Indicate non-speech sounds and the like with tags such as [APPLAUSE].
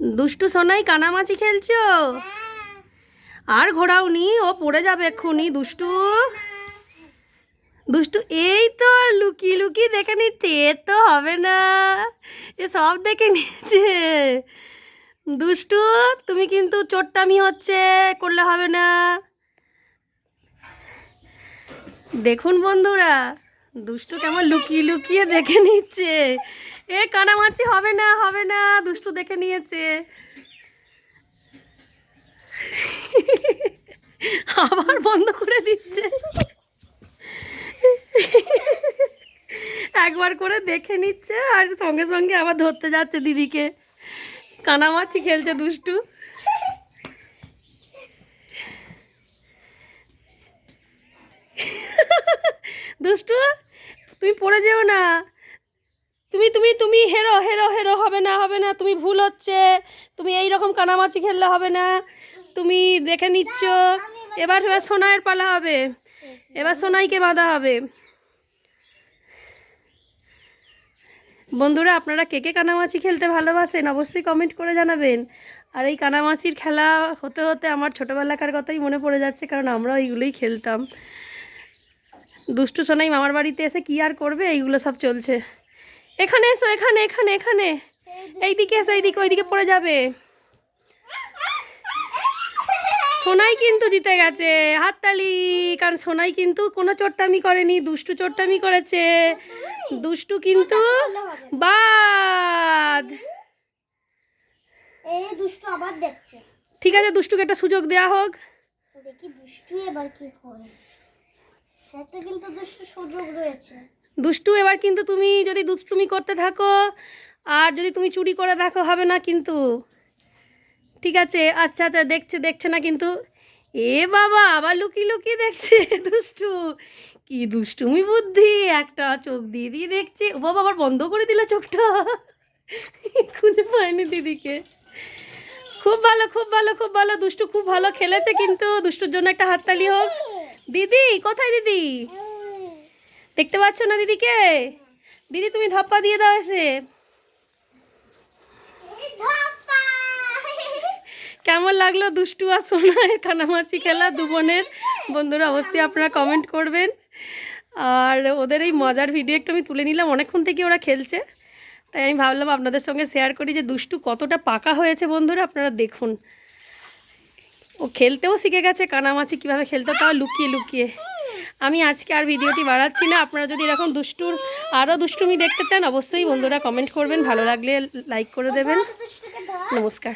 দুষ্টু সোনাই কানামাছি খেলছো? আর ঘোরাওনি ও পড়ে যাবে এক্ষুনি, দুষ্টু। দুষ্টু, এই তো লুকিয়ে লুকিয়ে দেখে নিচ্ছে, এ তো হবে না। এ সব দেখে নিচ্ছে। দুষ্টু, তুমি কিন্তু চোট্টামি হচ্ছে, করলে হবে না। দেখুন বন্ধুরা, দুষ্টু কেমন লুকিয়ে লুকিয়ে দেখে নিচ্ছে। এ কানামাছি হবে না হবে না, দুষ্টু দেখে নিয়েছে। আবার বন্ধ করে দিচ্ছে। একবার করে দেখে নিচ্ছে আর সঙ্গে সঙ্গে আবার ধরতে যাচ্ছে দিদিকে। কানামাছি খেলছে দুষ্টু। দুষ্টু, তুমি পড়ে যেও না। তুমি তুমি তুমি হেরো হেরো হেরো হবে না হবে না তুমি ভুল হচ্ছে তুমি এই রকম কানামাছি খেললে হবে না তুমি দেখে নিচ্ছ এবার এবার সোনাইয়ের পালা হবে এবার সোনাইকে বাঁধা হবে। বন্ধুরা আপনারা কে কে কানামাছি খেলতে ভালোবাসেন অবশ্যই কমেন্ট করে জানাবেন। আর এই কানামাছির খেলা হতে হতে আমার ছোটোবেলাকার কথাই মনে পড়ে যাচ্ছে কারণ আমরাও এইগুলোই খেলতাম। দুষ্টু সোনাই মামার বাড়িতে এসে কি আর করবে? এইগুলো সব চলছে। এখানে এসো এখানে এখানে এখানে। এইদিকে এসো এইদিকে ওইদিকে পড়ে যাবে। সোনাই কিন্তু জিতে গেছে হাততালি। কারণ সোনাই কিন্তু কোনো চোট্টামি করেনি দুষ্টু চোট্টামি করেছে। দুষ্টু কিন্তু বাদ। এই দুষ্টু আবার দেখছে। ঠিক আছে দুষ্টুকে একটা সুযোগ দেওয়া হোক। দেখি দুষ্টু এবার কি করে। একটা কিন্তু দুষ্টু সুযোগ রয়েছে। দুষ্টু, এবার কিন্তু তুমি যদি দুষ্টুমি করতে থাকো, আর যদি তুমি চুরি করে দেখো হবে না কিন্তু। ঠিক আছে? আচ্ছা আচ্ছা দেখছে দেখছে না কিন্তু। এ বাবা, আবার লুকি লুকিয়ে দেখছে [LAUGHS] দুষ্টু। কি দুষ্টুমি বুদ্ধি! একটা চোখ দিয়ে দিয়ে দেখছে। ও বাবা, আবার বন্ধ করে দিল চোখটা। [LAUGHS] খুঁজে পায়নি দিদিকে। খুব ভালো খুব ভালো খুব ভালো। দুষ্টু খুব ভালো খেলেছে কিন্তু। দুষ্টুর জন্য একটা হাততালি হোক। দিদি, কোথায় দিদি? দেখতে পাচ্ছ না দিদিকে? দিদি তুমি ধপ্পা দিয়ে দাও এসে। কেমন লাগল দুষ্টু আর সোনার কানামাছি খেলা? দু বোনের বন্ধুরা অবশ্যই আপনারা কমেন্ট করবেন। আর ওদের এই মজার ভিডিও একটু আমি তুলে নিলাম। অনেকক্ষণ থেকে ওরা খেলছে। তাই আমি ভাবলাম আপনাদের সঙ্গে শেয়ার করি যে দুষ্টু কতটা পাকা হয়েছে বন্ধুরা আপনারা দেখুন। ও খেলতেও শিখে গেছে কানামাছি কীভাবে খেলতে তাও লুকিয়ে লুকিয়ে। আমি আজকে আর ভিডিওটি বাড়াচ্ছি না। আপনারা যদি এরকম দুষ্টুর আরও দুষ্টুমি দেখতে চান অবশ্যই বন্ধুরা কমেন্ট করবেন। ভালো লাগলে লাইক করে দেবেন। নমস্কার।